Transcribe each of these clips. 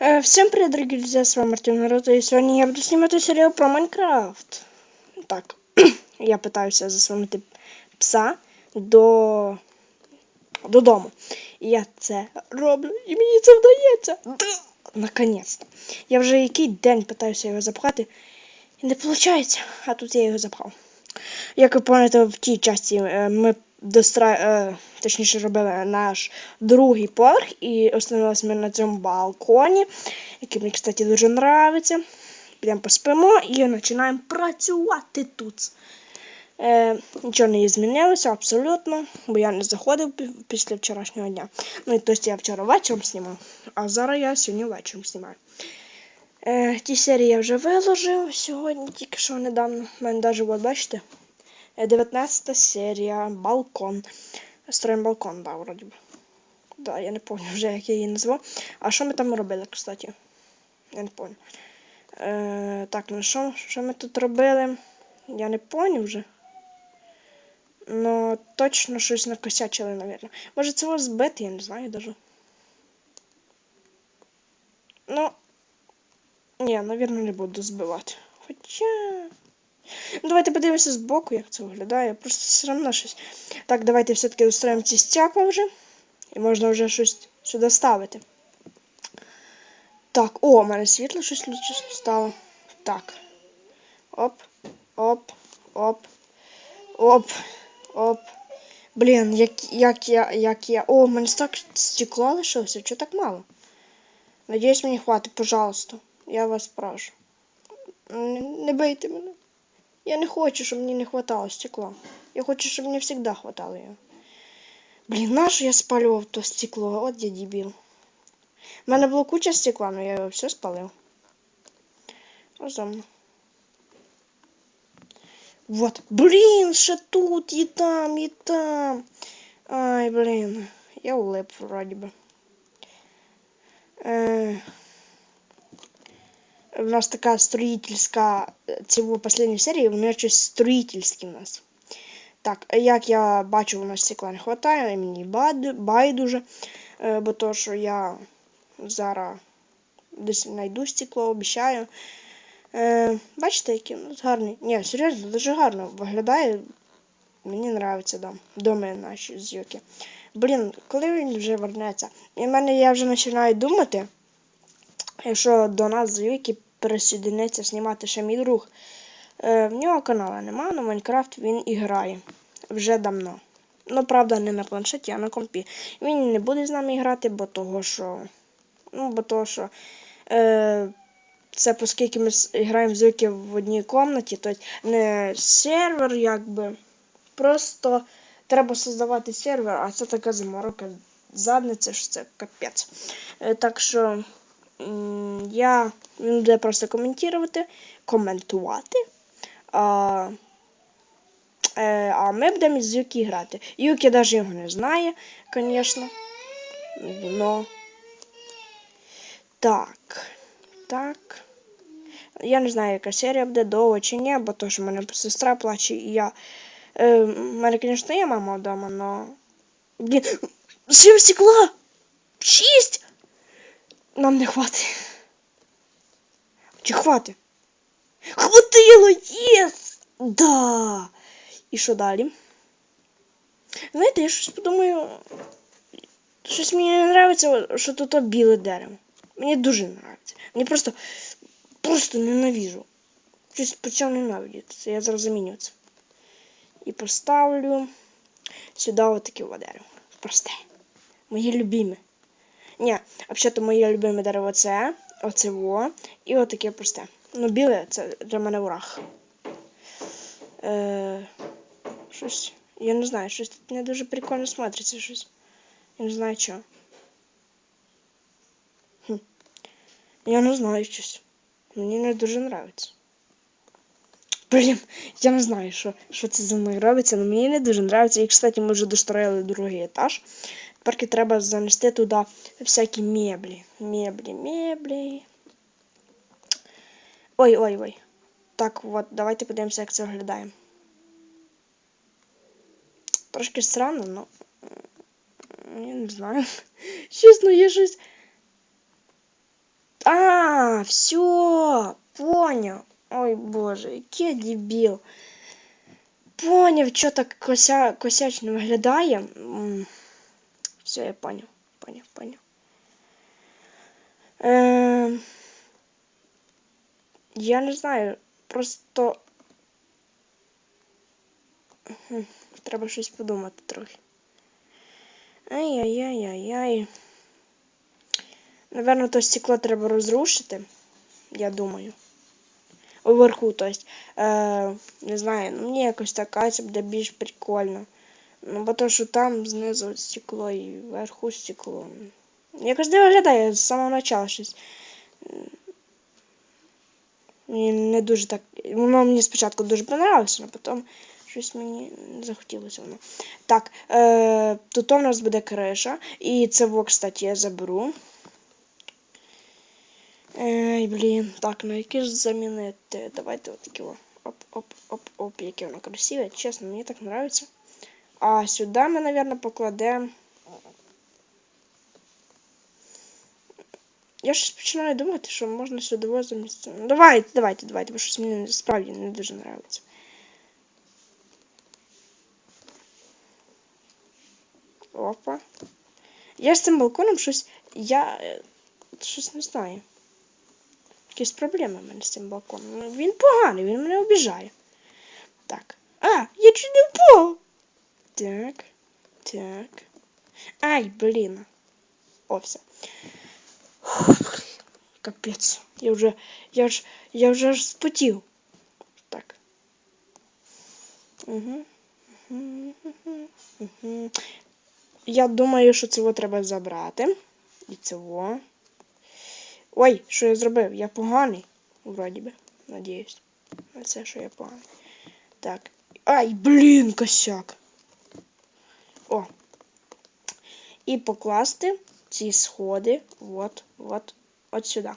Э, Всем привет, дорогие друзья, с вами Артем Наруто, и сегодня я буду снимать серию про Майнкрафт. Так, я пытаюся засунути пса до... додому. І я це роблю, і мені це вдається. Да! Наконець-то. Я вже який день питаюся його запхати, і не виходить, а тут я його запхав. Як ви пам'ятаєте, в тій часті е, ми достра... е, точніше робили наш другий поверх і остановилися ми на цьому балконі, який мені, кстати, дуже подобається. Підемо поспимо і починаємо працювати тут. Е, нічого не змінилося абсолютно, бо я не заходив після вчорашнього дня. Ну і тобто я вчора вечором знімав, а зараз я сьогодні вечором знімаю. Е, ті серії я вже виложив сьогодні, тільки що недавно. У мене навіть, от бачите, е, 19 серія Балкон. Строїмо балкон, да, вроді би. Да, я не пам'ятаю вже, як я її назвав. А що ми там робили, кстати? Я не пам'ятаю. Е, так, ну що, що ми тут робили? Я не пам'ятаю вже. Ну, точно щось накосячили, мабуть. Може це збити, я не знаю даже. Ну. Ні, напевно, не буду збивати. Хоча. Ну, давайте подивимося збоку, як це виглядає. Просто все одно щось. Так, давайте все-таки устроїмо ці стяпа вже. І можна вже щось сюди ставити. Так, о, у мене світло щось лучше стало. Так. Оп, оп, оп, оп, оп. Блін, як, як я, як я. О, у мене так стекло лишилося, чого так мало? Надіюсь, мені хватить, пожалуйста. Я вас прошу. Не, бийте мене. Я не хочу, щоб мені не хватало стекла. Я хочу, щоб мені завжди хватало його. Блін, нащо я спалював то стекло? От я дебіл. У мене було куча стекла, але я його все спалив. Розумно. Вот. Блін, ще тут, і там, і там. Ай, блін. Я улип вроді би. Е, у нас така строїтельська, це було последній серії, вони щось строїтельські у нас. Так, як я бачу, у нас стекла не вистачає, мені байдуже, бо то, що я зараз десь знайду стекло, обіцяю. Е, бачите, які у нас гарні. Ні, серйозно, дуже гарно виглядає. Мені подобається дом. Доми наші зйоки. Блін, коли він вже вернеться? І в мене я вже починаю думати, якщо до нас з Юки присоединиться знімати ще мій друг. Е, в нього каналу нема, але Майнкрафт він і грає вже давно. Ну, правда, не на планшеті, а на компі. Він не буде з нами грати, бо того, що. Ну, бо того, що. Е, це оскільки ми граємо з Юки в одній кімнаті, то не сервер, якби. Просто треба создавати сервер, а це така заморока задниця, що це капець. Е, так що я він буде просто коментувати, коментувати. А, е, а ми будемо з Юкі грати. Юкі навіть його не знає, звісно. Но. Так. Так. Я не знаю, яка серія буде довго чи ні, бо то, що в мене сестра плаче, і я. Е, в мене, звісно, є мама вдома, но. Блін, сім стекла! Шість! Нам не хватить. Чи хватить? Хватило! Єс! Да! І що далі? Знаєте, я щось подумаю. Щось мені не подобається, що тут біле дерево. Мені дуже не подобається. Мені просто. Просто ненавижу. Щось почав ненавидіти. Це я зараз заміню це. І поставлю сюди отаке дерево. Просте. Моє любиме. Ні, взагалі моє любиме дерево це, оце во, і отаке просте. Ну, біле це для мене враг. Е, щось. Я не знаю, щось тут не дуже прикольно смотриться щось. Я не знаю чого. Хм. Я не знаю щось. Мені не дуже подобається. Блін, я не знаю, що, що це за мною робиться, але мені не дуже подобається. І, кстати, ми вже достроїли другий етаж. Тепер треба занести туди всякі меблі. Меблі, меблі. Ой, ой, ой. Так, от, давайте подивимося, як це виглядає. Трошки странно, но. Я не знаю. Чесно, я щось. А, все, поняв. Ой боже, який дебіл. Поняв, що так кося... косячно виглядає. Все, я. Поняв, поняв. Е... Я не знаю, просто. Треба щось подумати трохи. Ай-яй-яй-яй-яй. Наверно, то стекло треба розрушити. Я думаю. Уверху, то есть. Е, не знаю, ну мені якось така це буде більш прикольно. Ну, бо то, що там знизу стекло і вверху стекло. Якось не виглядає з самого початку щось. Мені не дуже так. Воно мені спочатку дуже понравилося, а потім щось мені не захотілося воно. Так, е, тут у нас буде криша. І це, во, кстати, я заберу. Ей, блін. Так, ну яке ж замінити? Давайте отакі о. Оп, оп, оп, оп, яке воно красиве. Чесно, мені так подобається. А сюди ми, мабуть, покладемо. Я щось починаю думати, що можна сюди возити. Ну, давайте, давайте, давайте, бо щось мені справді не дуже подобається. Опа. Я з цим балконом щось. Я е, щось не знаю. Якісь проблеми в мене з цим балконом. Він поганий, він мене обіжає. Так. А, я чуть не впав. Так. Так. Ай, блін. О, все. Фух, Капець. Я вже. Я ж. Я вже аж спотів. Так. Угу. Угу. Я думаю, що цього треба забрати. І цього. Ой, що я зробив? Я поганий. Вроді би. Надіюсь. На це, що я поганий. Так. Ай, блін, косяк. О. І покласти ці сходи. От, от, от сюди.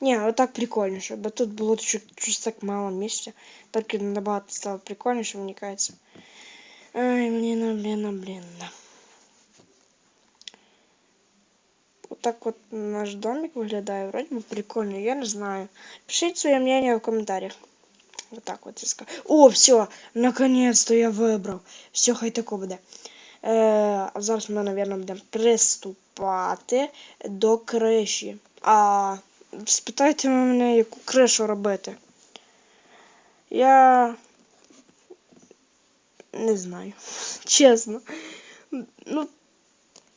Ні, отак прикольніше, бо тут було чуть- щось так мало місця. Так і набагато стало прикольніше, мені кажеться. Ай, блін, а, блін, а, блін. а. Отак от наш домик виглядає. Вроді би прикольно, я не знаю. Пишіть своє мнение в коментарях. Вот так вот я скажу. О, все, наконец-то я вибрав. Все, хай тако буде. Е, а зараз ми, мабуть, будемо приступати до криші. А спитайте мене, яку кришу робити. Я не знаю. Чесно. Ну,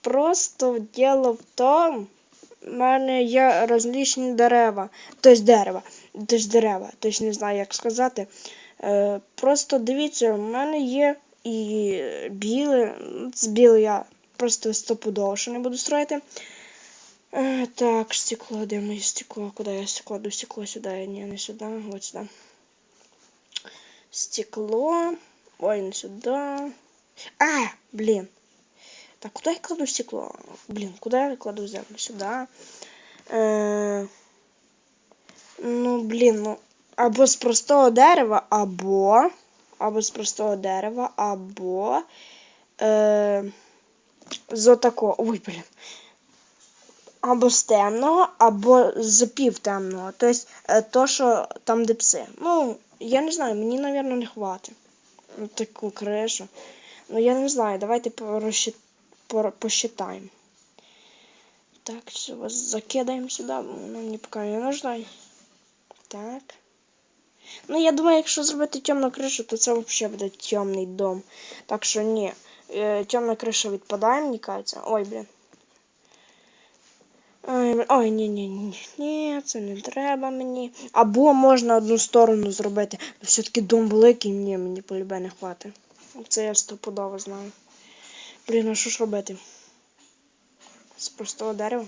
просто діло в тому, мене є розлічні дерева. Тобто дерева. Тобто дерева. Тобто не знаю, як сказати. Е, просто дивіться, в мене є і біле. З біле я просто стопудово що не буду строїти. Е, так, стекло, де моє стекло? Куди я кладу стекло сюди? Ні, не сюди, от сюди. Стекло. Ой, не сюди. А, блін. Так, куда я кладу стекло? Блин, куда я кладу землю? Сюда. Е, ну, блін, ну. Або з простого дерева, або. Або з простого дерева, або. Е, з отакого. Ой, блін. Або з темного, або з півтемного. Тобто, е, то, що там де пси. Ну, я не знаю, мені, мабуть, не хватить. Таку кришу. Ну, я не знаю, давайте порозчит пор- посчитаем. Так, все, вас закидаем сюда. Ну, не пока не нужно. Так. Ну, я думаю, якщо зробити темну кришу, то це взагалі буде темний дом. Так що ні. Е, темна криша відпадає, мені кажеться. Ой, блін. Ой, ні, ні, ні, ні, це не треба мені. Або можна одну сторону зробити. Все-таки дом великий, ні, мені полюбе не хватить. Це я стопудово знаю. Блін, а що ж робити? З простого дерева?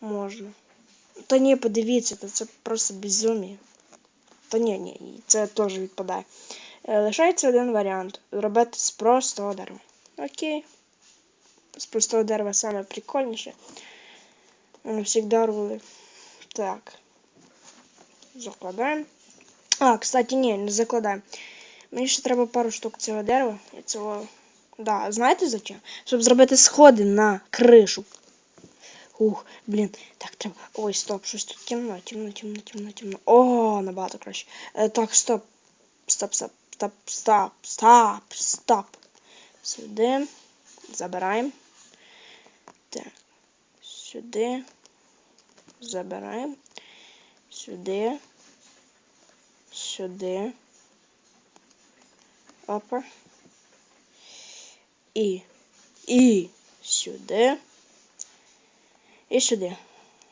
Можна. Та ні, подивіться, то це просто безумие. Та ні, ні, це теж відпадає. Е, Лишається один варіант. Зробити з простого дерева. Окей. З простого дерева саме прикольніше. Воно завжди. Так. Закладаємо. А, кстати, ні, не закладаємо. Мені ще треба пару штук цього дерева і цього. Да, знаєте зачем? Щоб зробити сходи на кришу. Ух, блін, так треба. Ой, стоп, щось тут темно, темно, темно, темно, темно. О, набагато краще. Е, так, стоп. Стоп, стоп, стоп, стоп, стоп, стоп. Сюди. Забираємо. Так. Сюди. Забираємо. Сюди. Сюди. Опа. І. І сюди. І сюди.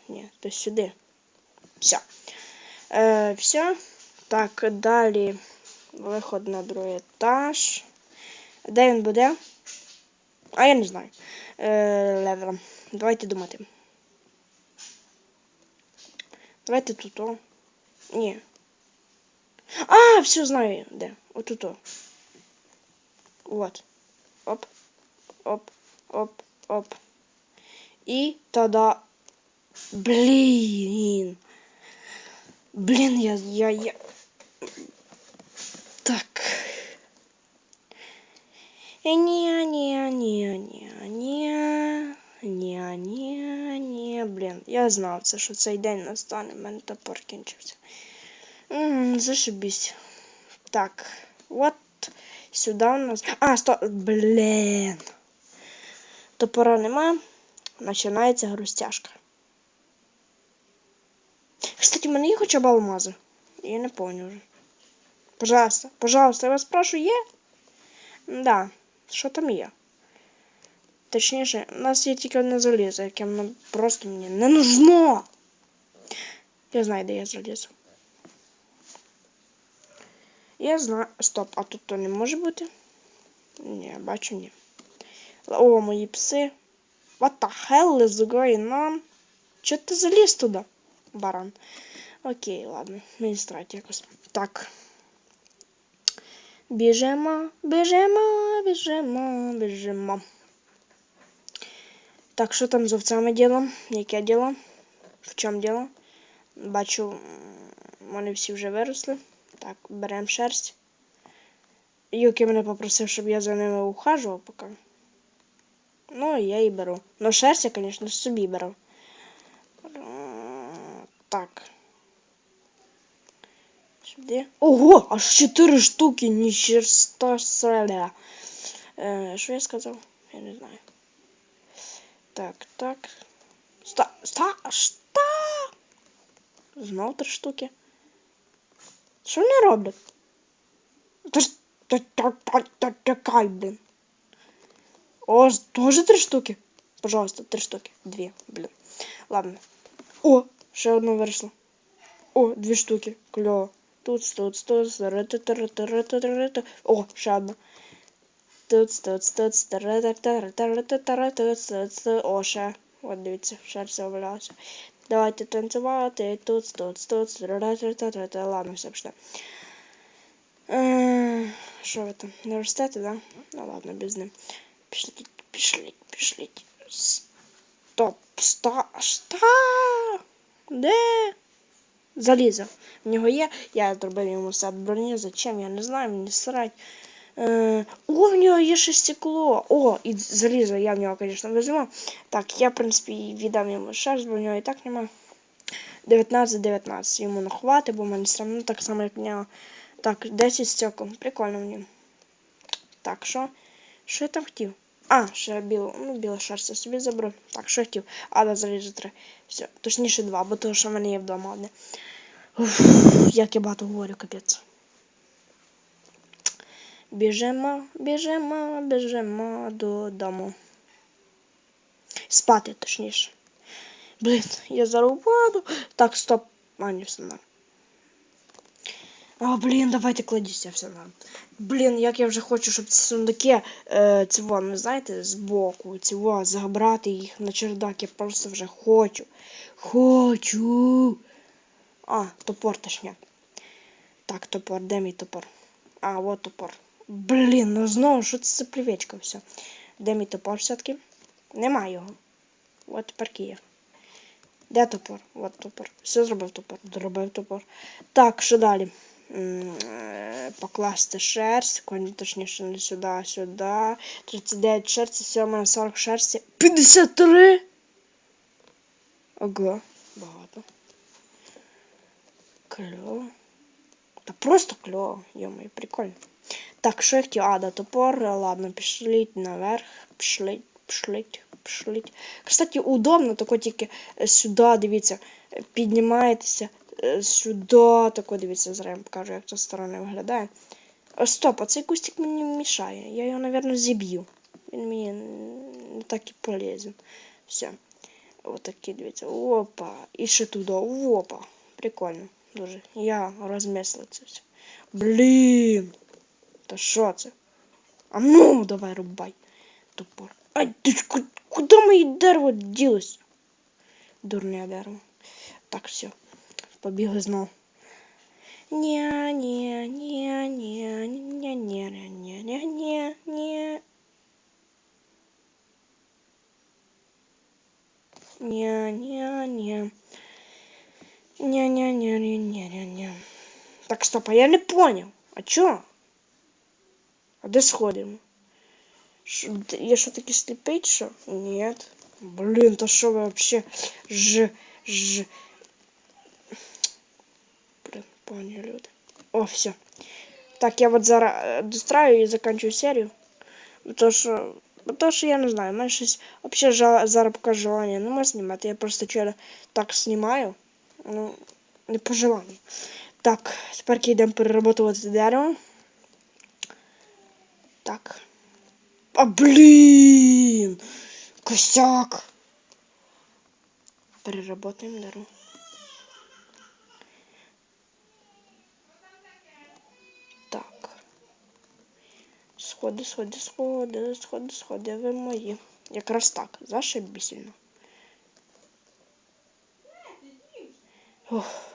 Ні, то сюди. Все. Е, все. Так, далі виход на другий етаж. Де він буде? А я не знаю. Е. Давайте думати. Давайте тут. О. Ні. А, все знаю, де. Отут. о. Вот. Оп. Оп. Оп. Оп. І тогда. Блін. Блін, я, я, я. Так. Ні, ні, блін. Я знав це, що цей день настане, в мене топор кінчився. Ммм, зашибись. Так, от сюди у нас. А, стоп, блін. Топора нема. Починається грустяшка. Кстати, у мене є хоча б алмази. Я не помню вже. Пожалуйста, пожалуйста, я вас прошу, є? Да, що там є? Точніше, у нас є тільки одне залізо, яке просто мені не нужно. Я знаю, де є залізо. Я знаю. Стоп, а тут то не може бути? Ні, бачу, ні. О, мої пси. What the hell is going on? Чо ти заліз туди, баран? Окей, ладно, мені страйт якось. Так. Біжимо, біжимо, біжимо, біжимо. Так, що там з овцями діло? Яке діло? В чому діло? Бачу, вони всі вже виросли. Так, беремо шерсть. Юкі мене попросив, щоб я за ними ухажував поки. Ну, я її беру. Ну, шерсть я, звісно, собі беру. Так. Сюди. Ого! Аж 4 штуки, ніщерста селя. Е, що я сказав? Я не знаю. Так, так. Ста, ста, ста! Знов три штуки. Що вони роблять? Чекай, блін. О, тоже три штуки? Пожалуйста, три штуки. Дві, блін. Ладно. О, ще одна виросла. О, дві штуки. Кльово. Тут, тут, тут. О, ще одна. Тут, тут, тут. О, ще. От дивіться, ще все валялося. Давайте танцювати. Тут, тут, тут. Ладно, все пішли. Що ви там? Не да? Ну ладно, без ним. Пішліть, пішліть, пішліть. Стоп, ста, ста. Де? Залізо. В нього є. Я зробив йому сад броні. Зачем? Я не знаю, мені срать. Е, о, в нього є ще стекло. О, і залізо я в нього, звісно, візьму. Так, я, в принципі, віддам йому шерсть, бо в нього і так нема. 19-19. Йому нахвати, бо в мене все одно так само, як в нього. Так, 10 стекол. Прикольно в ньому. Так, що? Що я там хотів? А, ще білу, ну, біла шерсть я собі заберу. Так, що я хотів? А, да, залізу три. Все, точніше два, бо того, що в мене є вдома одне. Уф, як я багато говорю, капець. Біжимо, біжимо, біжимо додому. Спати, точніше. Блін, я зараз. Так, стоп. А, не все нормально. А, блін, давайте кладіться все нормально. Блін, як я вже хочу, щоб ці сундуки, е, цього, ну знаєте, збоку, цього, забрати їх на чердак. Я просто вже хочу. Хочу. А, топор точняк. Так, топор, де мій топор? А, от топор. Блін, ну знову, що це привічка все. Де мій топор все-таки? Нема його. От тепер Київ. Де топор? От топор. Все зробив топор. Зробив топор. Так, що далі? Е, Покласти шерсть, конь, точніше не сюди, а сюди. 39 шерсті, все, у мене 40 шерсті. 53! Ага, багато. Кльово. Та просто кльово, йомай, прикольно. Так, що я хотів? А, да, топор. Ладно, пішліть наверх. Пішліть, пішліть, пішліть. Кстати, удобно, тако тільки е, сюди, дивіться, піднімаєтеся. е, Сюди, тако дивіться, зараз я покажу, як це сторони виглядає. О, стоп, а цей кустик мені мішає. Я його, мабуть, зіб'ю. Він мені не так і полезен. Все. Отакі, дивіться. Опа. І ще туди. Опа. Прикольно. Дуже. Я розмислив це все. Блін. Та що це? А ну, давай рубай. Топор. Ай, ти ж ку- куди моє дерево ділося? Дурне дерево. Так, все. Побігли знову. Ня, ня, ня, ня, ня, ня, ня, ня, ня, ня. Ня, ня, ня. Ня, ня, ня, ня, ня, ня, ня. Так, стоп, а я не понял. А чё? А де сходимо? Шо, я що таки сліпий, що? Нет. Блін, то що ви вообще ж, ж. Блін, поняли люди. О, все. Так, я вот зараз е, достраю і заканчиваю серію. То що, то що я не знаю, мене щось вообще жа, зараз желання нема знімати. Я просто вчора так знімаю. Ну, не по желанню. Так, тепер йдемо переработувати дерево. Так. А блін! Косяк! Переработаємо дерево. Так. Сходи, сходи, сходи, сходи, сходи, ви мої. Якраз так, зашибісільно. Ох.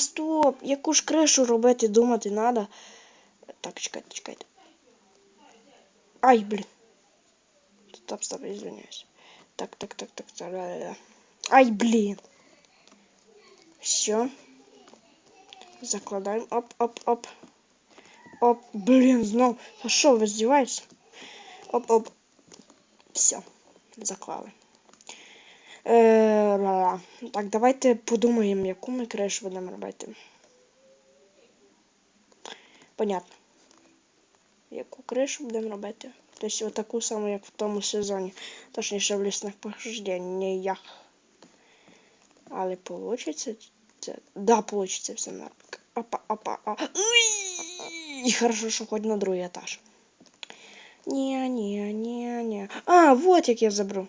Стоп! Яку ж кришу робити, думати надо. Так, чекайте, чекайте. Ай, блін. Стоп, стоп, извиняюсь. Так, так, так, так, так, да, да, да. Ай, блін. Все. Закладаємо. Оп, оп, оп. Оп, блін, знов. А що, ви здіваєтесь? Оп, оп. Все. Заклали. Е. Так, давайте подумаємо, яку ми кришу будемо робити. Понятно. Яку кришу будемо робити? Тобто отаку саму, як в тому сезоні. Точніше в лісних похожденнях. Але получится це. Да, получится все нормально. Опа, опа, а. И хорошо, що хоч на другий етаж. Ні, ні, ні, ні. А, вот як я заберу.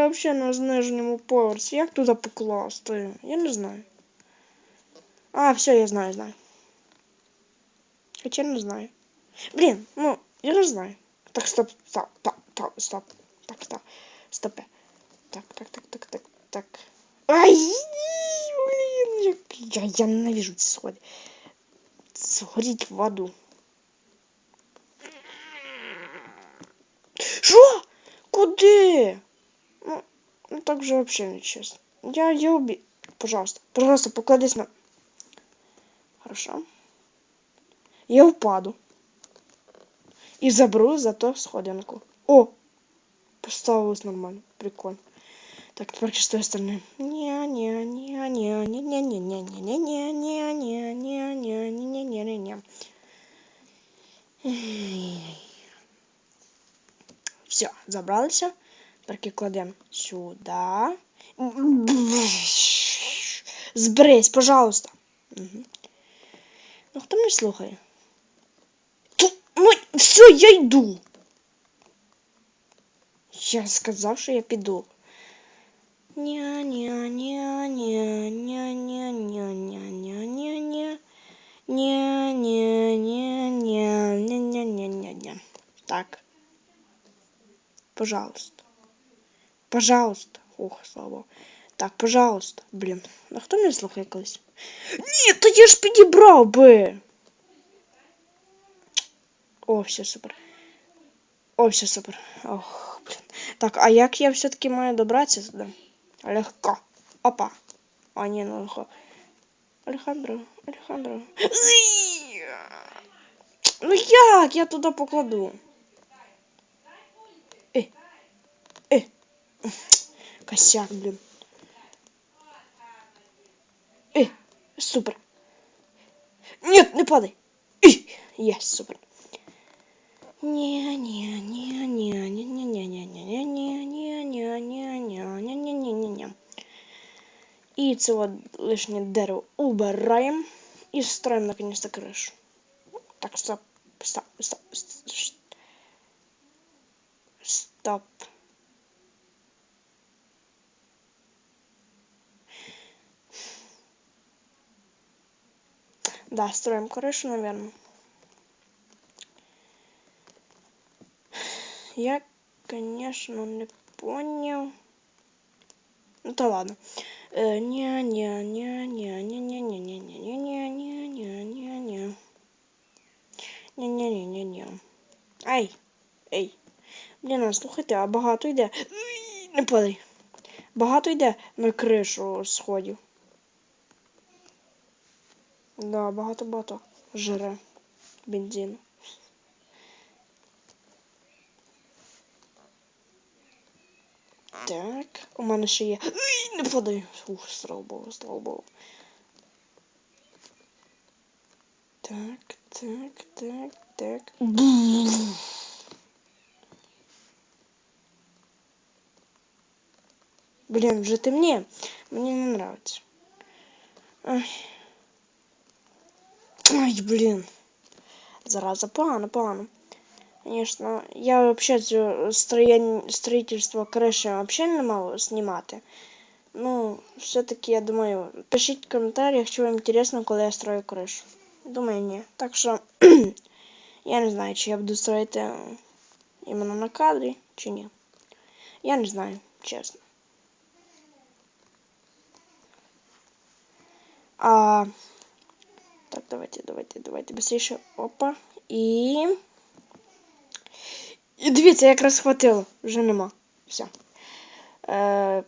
Я вообще на нижньому поверсі. Як туди покласти? Я не знаю. А, все, я знаю, знаю. Хоча не знаю. Блін, ну, я не знаю. Так, стоп, стоп, стоп, стоп, стоп. Так, стоп. Стопе. Так, так, так, так, так, так. Ай, блін, як- я, я ненавижу ці сходи. Сходіть в воду. Що? Куди? также вообще честно. Я ее уби... Пожалуйста, пожалуйста, покладись на... Хорошо. Я упаду. И забру зато сходинку. О! Поставилось нормально. Прикольно. Так, теперь с той стороны. Все, забрался. Тепер кладемо сюди. Зберись, пожалуйста. Ну хто мене слухає? Ну, все, я йду. Я сказав, що я піду. ня ня ня ня ня ня ня ня ня ня ня ня ня ня ня ня ня ня ня Так. Пожалуйста. Пожалуйста. Ох, слава Богу. Так, пожалуйста. Блін. А хто мене слухає колись? Ні, то я ж підібрав би. О, все супер. О, все супер. Ох, блін. Так, а як я все-таки маю добратися туди? Легко. Опа. А, ні, не легко. Алехандро, Алехандро. Ій! Ну як я туди покладу? Косяк, блін. Е, супер. Нет, не падай. Е, Есть, супер. Не, не, не, не, не, не, не, не, не, не, не, не, не, не, не, не, не, не, не. І це от лишнє дерево убираємо і строим наконец-то крышу. Так, стоп, стоп, стоп, стоп. Стоп. Да, строим крышу, наверное. Я, конечно, не понял. Ну то ладно. Э, Не, не, не, не, не, не, не, не, не, не, не, не, не, не, не. Не, не, не, не, не. Ай, ей. Блін, слухайте, а багато йде. Не падай. Багато йде на кришу сходів. Да, багато-багато жре бензину. Так, у мене ще є. Ой, не падай. Ух, слава Богу, слава Богу. Так, так, так, так. Блин, вже темніє. Мені не нравится. Ай. Ай, блин. Зараза, погано, погано. Конечно, я вообще цю строєн... строительство криші вообще не мав знімати. Ну, все-таки, я думаю, пишіть в коментарях, чи вам интересно, коли я строю кришу. Думаю, ні. Так що, я не знаю, чи я буду строїти іменно на кадрі, чи ні. Я не знаю, чесно. А... Так, давайте, давайте, давайте быстріше. Опа. І. І дивіться, якраз хватило. Вже нема. Все. Е,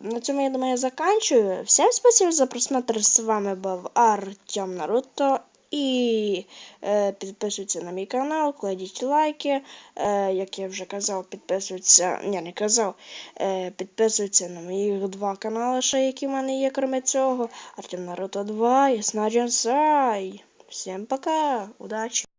на цьому, я думаю, я заканчиваю. Всем спасибо за просмотр. С вами був Артем Наруто. І е, підписуйтесь на мій канал, кладіть лайки. Е, як я вже казав, підписуйтесь. Ні, не казав. Е, Підписуйтеся на моїх два канали, ще які в мене є, крім цього. Артем Наруто 2 і Снаджен Сай. Всім пока. Удачі!